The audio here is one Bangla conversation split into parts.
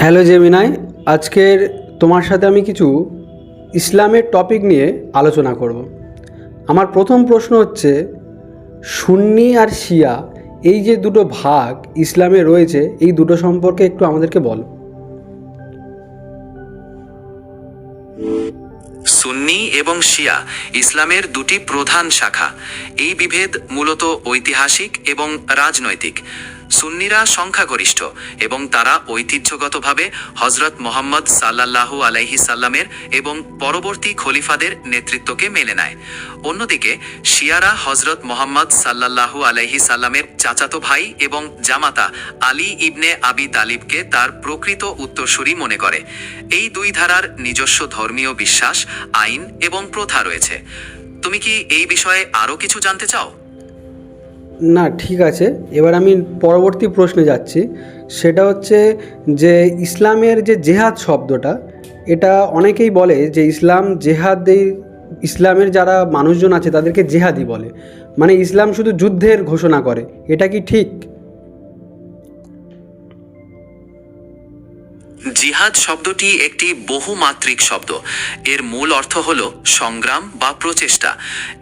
হ্যালো জেমিনাই, আজকের তোমার সাথে আমি কিছু ইসলামের টপিক নিয়ে আলোচনা করব। আমার প্রথম প্রশ্ন হচ্ছে, সুন্নি আর শিয়া, এই যে দুটো ভাগ ইসলামে রয়েছে, এই দুটো সম্পর্কে একটু আমাদেরকে বলো। সুন্নি এবং শিয়া ইসলামের দুটি প্রধান শাখা। এই বিভেদ মূলত ঐতিহাসিক এবং রাজনৈতিক। সুন্নিরা সংখ্যাগরিষ্ঠ এবং তারা ঐতিহ্যগতভাবে হজরত মোহাম্মদ সাল্লাল্লাহু আলাইহি সাল্লামের এবং পরবর্তী খলিফাদের নেতৃত্বকে মেনে নেয়। অন্যদিকে শিয়ারা হজরত মোহাম্মদ সাল্লাল্লাহু আলাইহি সাল্লামের চাচাতো ভাই এবং জামাতা আলী ইবনে আবি তালিবকে তার প্রকৃত উত্তরসূরি মনে করে। এই দুই ধারার নিজস্ব ধর্মীয় বিশ্বাস, আইন এবং প্রথা রয়েছে। তুমি কি এই বিষয়ে আরও কিছু জানতে চাও? না, ঠিক আছে। এবার আমি পরবর্তী প্রশ্নে যাচ্ছি। সেটা হচ্ছে যে ইসলামের যে জেহাদ শব্দটা, এটা অনেকেই বলে যে ইসলাম জেহাদেই ইসলামের যারা মানুষজন আছে তাদেরকে জেহাদি বলে। মানে ইসলাম শুধু যুদ্ধের ঘোষণা করে। এটা কি ঠিক? জিহাদ শব্দটি একটি বহুমাত্রিক শব্দ। এর মূল অর্থ হল সংগ্রাম বা প্রচেষ্টা।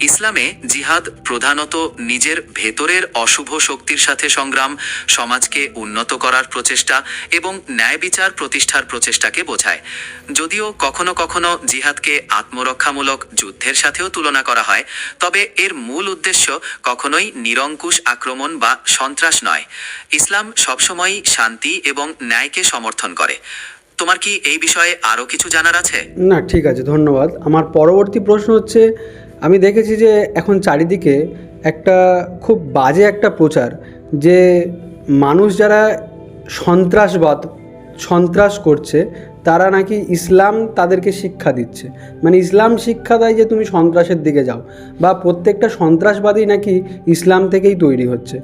ইসলামে জিহাদ প্রধানত নিজের ভেতরের অশুভ শক্তির সাথে সংগ্রাম, সমাজকে উন্নত করার প্রচেষ্টা এবং ন্যায় বিচার প্রতিষ্ঠার প্রচেষ্টাকে বোঝায়। যদিও কখনো কখনো জিহাদকে আত্মরক্ষামূলক যুদ্ধের সাথেও তুলনা করা হয়, তবে এর মূল উদ্দেশ্য কখনোই নিরঙ্কুশ আক্রমণ বা সন্ত্রাস নয়। ইসলাম সবসময়ই শান্তি এবং ন্যায়কে সমর্থন করে। তোমার কি এই বিষয়ে আরও কিছু জানার আছে? না, ঠিক আছে, ধন্যবাদ। আমার পরবর্তী প্রশ্ন হচ্ছে, আমি দেখেছি যে এখন চারিদিকে একটা খুব বাজে একটা প্রচার যে মানুষ যারা সন্ত্রাসবাদ, সন্ত্রাস করছে, তারা নাকি ইসলাম তাদেরকে শিক্ষা দিচ্ছে। মানে ইসলাম শিক্ষা দেয় যে তুমি সন্ত্রাসের দিকে যাও, বা প্রত্যেকটা সন্ত্রাসবাদী নাকি ইসলাম থেকেই তৈরি হচ্ছে।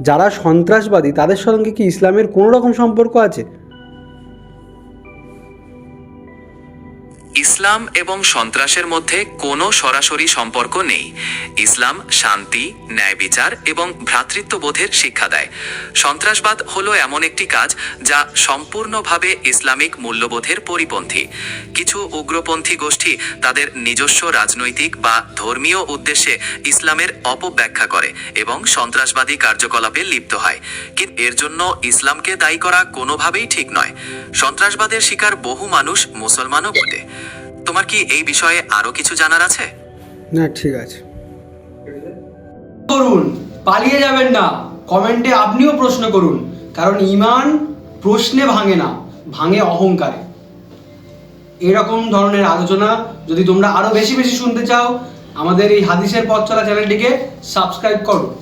যারা সন্ত্রাসবাদী, তাদের সঙ্গে কি ইসলামের কোনো রকম সম্পর্ক আছে? ইসলাম এবং সন্ত্রাসের মধ্যে কোনো সরাসরি সম্পর্ক নেই। ইসলাম শান্তি, ন্যায় বিচার এবং ভ্রাতৃত্ববোধের শিক্ষা দেয়। সন্ত্রাসবাদ হলো এমন একটি কাজ যা সম্পূর্ণভাবে ইসলামিক মূল্যবোধের পরিপন্থী। কিছু উগ্রপন্থী গোষ্ঠী তাদের নিজস্ব রাজনৈতিক বা ধর্মীয় উদ্দেশ্যে ইসলামের অপব্যাখ্যা করে এবং সন্ত্রাসবাদী কার্যকলাপে লিপ্ত হয়। কিন্তু এর জন্য ইসলামকে দায়ী করা কোনোভাবেই ঠিক নয়। সন্ত্রাসবাদের শিকার বহু মানুষ মুসলমানও বটে। তোমার কি এই বিষয়ে আরও কিছু জানার আছে? না ঠিক আছে। করুন পালিয়ে যাবেন না। কমেন্টে আপনিও প্রশ্ন করুন কারণ ইমান প্রশ্নে ভাঙে না ভাঙে অহংকারে। এরকম ধরনের আলোচনা যদি তোমরা আরও বেশি বেশি শুনতে চাও আমাদের এই হাদিসের পথ চলা চ্যানেলটিকে সাবস্ক্রাইব করো।